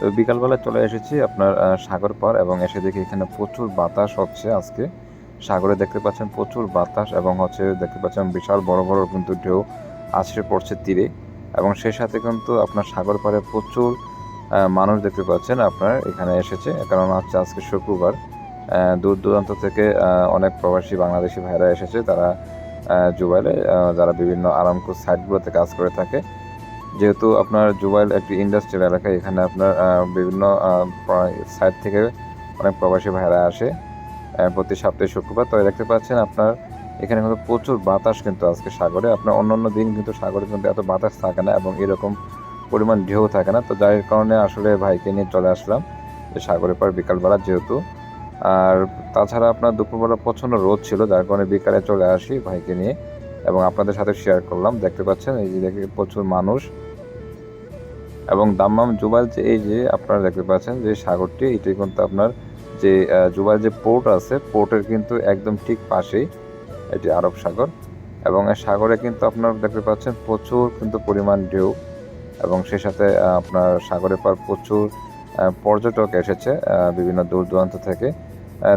তো বিকালবেলা চলে এসেছি আপনার সাগর পার এবং এসে দেখি এখানে প্রচুর বাতাস হচ্ছে আজকে। সাগরে দেখতে পাচ্ছেন প্রচুর বাতাস এবং হচ্ছে দেখতে পাচ্ছেন বিশাল বড় বড় কিন্তু ঢেউ আছড়ে পড়ছে তীরে। এবং সেই সাথে কিন্তু আপনার সাগর পাড়ে প্রচুর মানুষ দেখতে পাচ্ছেন আপনার এখানে এসেছে। কারণ হচ্ছে আজকে শুক্রবার। দূর দূরান্ত থেকে অনেক প্রবাসী বাংলাদেশি ভাইরা এসেছে। তারা জুবাইলে যারা বিভিন্ন আরামকো সাইটগুলোতে কাজ করে থাকে। যেহেতু আপনার জুবাইল একটি ইন্ডাস্ট্রিয়াল এলাকা, এখানে আপনার বিভিন্ন সাইড থেকে অনেক প্রবাসী ভাইরা আসে প্রতি সপ্তাহে শুক্রবার। তো দেখতে পাচ্ছেন আপনার, এখানে কিন্তু প্রচুর বাতাস কিন্তু আজকে সাগরে। আপনার অন্য অন্য দিন কিন্তু সাগরে কিন্তু এত বাতাস থাকে না এবং এরকম পরিমাণ ঢেউ থাকে না। তো যার কারণে আসলে ভাইকে নিয়ে চলে আসলাম যে সাগরের পর বিকালবেলা যেহেতু। আর তাছাড়া আপনার দুপুরবেলা প্রচণ্ড রোদ ছিল, যার কারণে বিকালে চলে আসি ভাইকে নিয়ে এবং আপনাদের সাথে শেয়ার করলাম। দেখতে পাচ্ছেন, এই যে দেখে প্রচুর মানুষ। এবং দাম্মাম জুবাইল যে এই যে আপনারা দেখতে পাচ্ছেন যে সাগরটি এটি কিন্তু আপনার যে আহ, জুবাইল যে পোর্ট আছে পোর্টের কিন্তু একদম ঠিক পাশেই এটি আরব সাগর এবং এই সাগরে কিন্তু আপনারা দেখতে পাচ্ছেন প্রচুর কিন্তু পরিমাণ ঢেউ এবং সেই সাথে আপনার সাগরে পর প্রচুর পর্যটক এসেছে বিভিন্ন দূর দূরান্ত থেকে।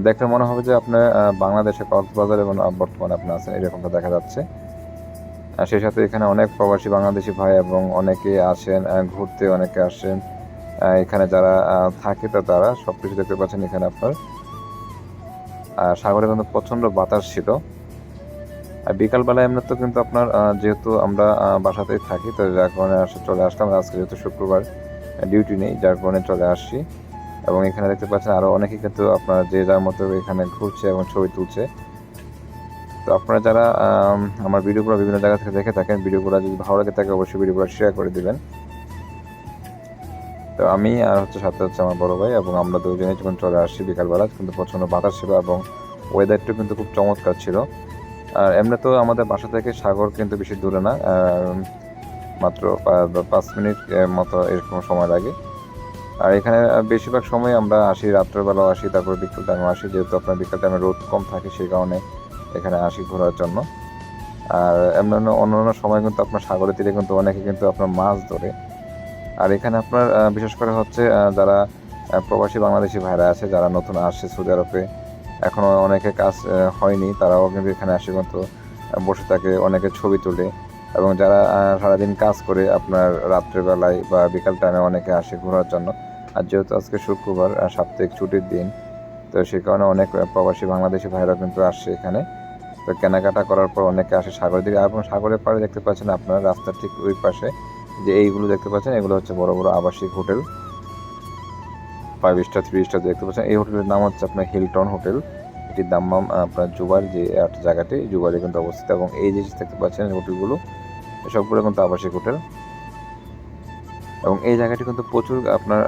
দেখলে মনে হবে যে আপনার আহ, বাংলাদেশে কক্সবাজার এবং বর্তমানে আপনি আছেন এরকমটা দেখা যাচ্ছে। সেই সাথে এখানে অনেক প্রবাসী বাংলাদেশি ভাই এবং অনেকে আসেন ঘুরতে অনেকে আসেন। এখানে যারা থাকে তো তারা সব কিছু দেখতে পাচ্ছেন এখানে আপনার। আর সাগরে কিন্তু প্রচণ্ড বাতাস ছিল। আর বিকালবেলায় এমনি তো কিন্তু আপনার যেহেতু আমরা বাসাতেই থাকি, তো যার কারণে চলে আসলাম। আজকে যেহেতু শুক্রবার ডিউটি নেই, যার কারণে চলে আসছি। এবং এখানে দেখতে পাচ্ছেন আরও অনেকে কিন্তু আপনার যে যার মতো এখানে ঘুরছে এবং ছবি তুলছে। তো আপনারা যারা আমার ভিডিওগুলো বিভিন্ন জায়গা থেকে দেখে থাকেন, ভিডিওগুলো যদি ভালো লাগে থাকে, অবশ্যই ভিডিওগুলো শেয়ার করে দিবেন। তো আমি আর হচ্ছে সাথে হচ্ছে আমার বড় ভাই এবং আমরা দুজনেই যখন চলে আসছি বিকালবেলা, কিন্তু প্রচণ্ড বাতাস ছিল এবং ওয়েদারটা কিন্তু খুব চমৎকার ছিল। আর এমনি তো আমাদের বাসা থেকে সাগর কিন্তু বেশি দূরে না মাত্র পাঁচ মিনিট মতো এরকম সময় লাগে। আর এখানে বেশিরভাগ সময় আমরা আসি, রাত্রেবেলাও আসি, তারপর বিকেল টাইমে আসি, যেহেতু আপনার বিকেল টাইমে রোদ কম থাকে, সেই কারণে এখানে আসি ঘোরার জন্য। আর এমনি অন্য অন্য সময় কিন্তু আপনার সাগরের তীরে কিন্তু অনেকে কিন্তু আপনার মাছ ধরে। আর এখানে আপনার বিশেষ করে হচ্ছে যারা প্রবাসী বাংলাদেশি ভাইরা আছে, যারা নতুন আসছে সৌদি আরবে এখনও অনেকে কাজ হয়নি, তারাও কিন্তু এখানে আসে কিন্তু বসে থাকে, অনেকে ছবি তোলে। এবং যারা সারাদিন কাজ করে আপনার রাত্রেবেলায় বা বিকাল টাইমে অনেকে আসে ঘোরার জন্য। আর যেহেতু আজকে শুক্রবার সাপ্তাহিক ছুটির দিন, তো সে কারণে অনেক প্রবাসী বাংলাদেশি ভাইরা কিন্তু আসছে এখানে। তো কেনাকাটা করার পর অনেকে আসে সাগরের দিকে। এবং সাগরের পাড়ে দেখতে পাচ্ছেন আপনারা রাস্তার ঠিক ওই পাশে যে এইগুলো দেখতে পাচ্ছেন, এগুলো হচ্ছে বড় বড় আবাসিক hotel. Five star three star দেখতে পাচ্ছেন। এই হোটেলের নাম হচ্ছে আপনার হিলটন হোটেল এটির দাম্মাম আপনার জুবার যে একটা জায়গাটি জুবারে কিন্তু অবস্থিত। এবং এই যে দেখতে পাচ্ছেন হোটেলগুলো, সবগুলো কিন্তু আবাসিক হোটেল। এবং এই জায়গাটি কিন্তু প্রচুর আপনার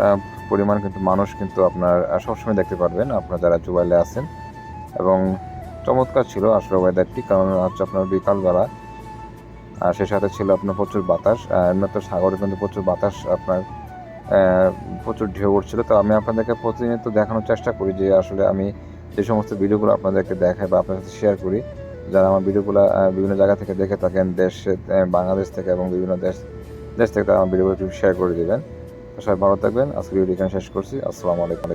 পরিমাণ কিন্তু মানুষ কিন্তু আপনার সবসময় দেখতে পারবেন। আপনার যারা জুবাইলে আছেন। এবং চমৎকার ছিল আসলে ওয়েদারটি কারণ হচ্ছে আপনার বিকালবেলা আর সে সাথে ছিল আপনার প্রচুর বাতাস আহ, এমনি তো সাগরে কিন্তু প্রচুর বাতাস আপনার প্রচুর ঢেউ উঠছিল। তো আমি আপনাদেরকে প্রতিনিয়ত দেখানোর চেষ্টা করি যে আসলে আমি যে সমস্ত ভিডিওগুলো আপনাদেরকে দেখাই বা আপনাদের সাথে শেয়ার করি যারা আমার ভিডিওগুলো বিভিন্ন জায়গা থেকে দেখে থাকেন দেশে বাংলাদেশ থেকে এবং বিভিন্ন দেশ দেশ থেকে তারা আমার ভিডিওগুলো একটু শেয়ার করে দেবেন। সবাই ভালো থাকবেন। আজকে ভিডিও এখানে শেষ করছি। আসসালামু আলাইকুম।